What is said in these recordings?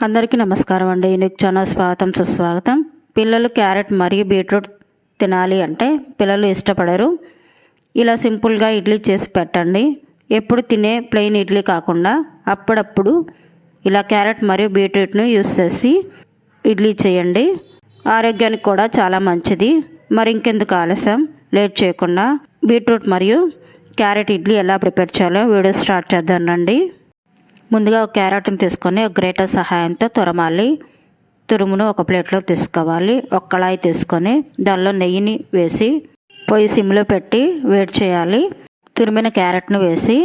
అందరికీ నమస్కారం అండి. యూనిక్ ఛానల్ స్వాగతం సుస్వాగతం. పిల్లలు క్యారెట్ మరియు బీట్రూట్ తినాలి అంటే పిల్లలు ఇష్టపడరు. ఇలా సింపుల్గా ఇడ్లీ చేసి పెట్టండి. ఎప్పుడు తినే ప్లెయిన్ ఇడ్లీ కాకుండా అప్పుడప్పుడు ఇలా క్యారెట్ మరియు బీట్రూట్ను యూస్ చేసి ఇడ్లీ చేయండి. ఆరోగ్యానికి కూడా చాలా మంచిది. మరి ఇంకెందుకు ఆలస్యం? లేట్ చేయకుండా బీట్రూట్ మరియు క్యారెట్ ఇడ్లీ ఎలా ప్రిపేర్ చేయాలో వీడియో స్టార్ట్ చేద్దాం రండి. ముందుగా ఒక క్యారెట్ని తీసుకొని ఒక గ్రేటర్ సహాయంతో తురమాలి. తురుమును ఒక ప్లేట్లో తీసుకోవాలి. ఒక కళాయి తీసుకొని దానిలో నెయ్యిని వేసి పొయ్యి సిమ్లో పెట్టి వేడి చేయాలి. తురిమిన క్యారెట్ను వేసి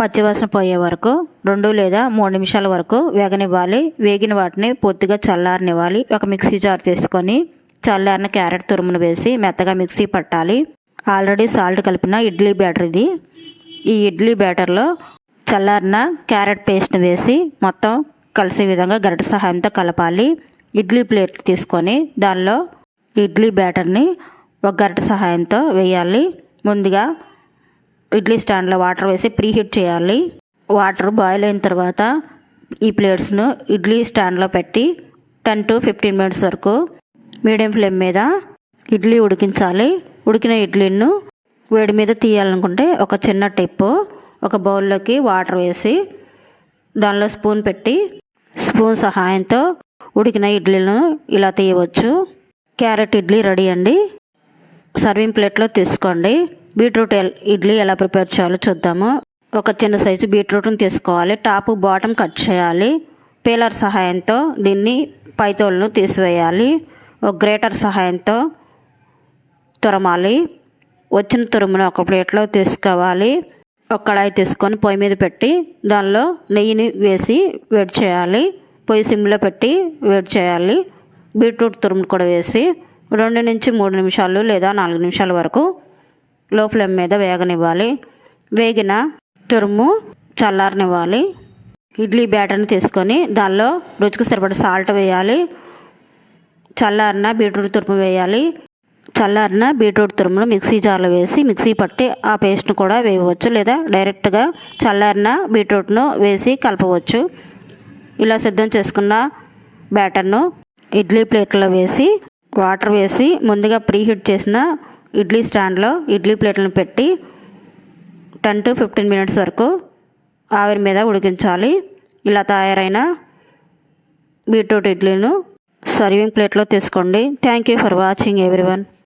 పచ్చివాసన పోయే వరకు రెండు లేదా మూడు నిమిషాల వరకు వేగనివ్వాలి. వేగిన వాటిని పూర్తిగా చల్లారనివ్వాలి. ఒక మిక్సీ జార్ తీసుకొని చల్లారిన క్యారెట్ తురుమును వేసి మెత్తగా మిక్సీ పట్టాలి. ఆల్రెడీ సాల్ట్ కలిపిన ఇడ్లీ బ్యాటర్ ఇది. ఈ ఇడ్లీ బ్యాటర్లో చల్లారిన క్యారెట్ పేస్ట్ని వేసి మొత్తం కలిసే విధంగా గరిట సహాయంతో కలపాలి. ఇడ్లీ ప్లేట్ తీసుకొని దానిలో ఇడ్లీ బ్యాటర్ని ఒక గరిట సహాయంతో వేయాలి. ముందుగా ఇడ్లీ స్టాండ్లో వాటర్ వేసి ప్రీహీట్ చేయాలి. వాటర్ బాయిల్ అయిన తర్వాత ఈ ప్లేట్స్ను ఇడ్లీ స్టాండ్లో పెట్టి టెన్ టు ఫిఫ్టీన్ మినిట్స్ వరకు మీడియం ఫ్లేమ్ మీద ఇడ్లీ ఉడికించాలి. ఉడికిన ఇడ్లీను వేడి మీద తీయాలనుకుంటే ఒక చిన్న టిప్పు. ఒక బౌల్లోకి వాటర్ వేసి దానిలో స్పూన్ పెట్టి స్పూన్ సహాయంతో ఉడికిన ఇడ్లీలను ఇలా తీయవచ్చు. క్యారెట్ ఇడ్లీ రెడీ అండి. సర్వింగ్ ప్లేట్లో తీసుకోండి. బీట్రూట్ ఎల్- ఇడ్లీ ఎలా ప్రిపేర్ చేయాలో చూద్దాము. ఒక చిన్న సైజు బీట్రూట్ని తీసుకోవాలి. టాప్ బాటమ్ కట్ చేయాలి. పీలర్ సహాయంతో దీన్ని పైతోళ్ళను తీసివేయాలి. ఒక గ్రేటర్ సహాయంతో తురమాలి. వచ్చిన తురుమును ఒక ప్లేట్లో తీసుకోవాలి. ఒక కడాయి తీసుకొని పొయ్యి మీద పెట్టి దానిలో నెయ్యిని వేసి వేడి చేయాలి. పొయ్యి సిమ్లో పెట్టి వేడి చేయాలి. బీట్రూట్ తురుము కూడా వేసి రెండు నుంచి మూడు నిమిషాలు లేదా నాలుగు నిమిషాల వరకు లో ఫ్లేమ్ మీద వేగనివ్వాలి. వేగిన తురుము చల్లారనివ్వాలి. ఇడ్లీ బ్యాటర్ని తీసుకొని దానిలో రుచికి సరిపడ సాల్ట్ వేయాలి. చల్లారిన బీట్రూట్ తురుము వేయాలి. చల్లారిన బీట్రూట్ తురుమును మిక్సీ జార్లో వేసి మిక్సీ పట్టి ఆ పేస్ట్ను కూడా వేయవచ్చు లేదా డైరెక్ట్గా చల్లారిన బీట్రూట్ను వేసి కలపవచ్చు. ఇలా సిద్ధం చేసుకున్న బ్యాటర్ను ఇడ్లీ ప్లేట్లో వేసి వాటర్ వేసి ముందుగా ప్రీహీట్ చేసిన ఇడ్లీ స్టాండ్లో ఇడ్లీ ప్లేట్లను పెట్టి టెన్ టు ఫిఫ్టీన్ మినిట్స్ వరకు ఆవిరి మీద ఉడికించాలి. ఇలా తయారైన బీట్రూట్ ఇడ్లీను సర్వింగ్ ప్లేట్లో తీసుకోండి. Thank you for watching everyone.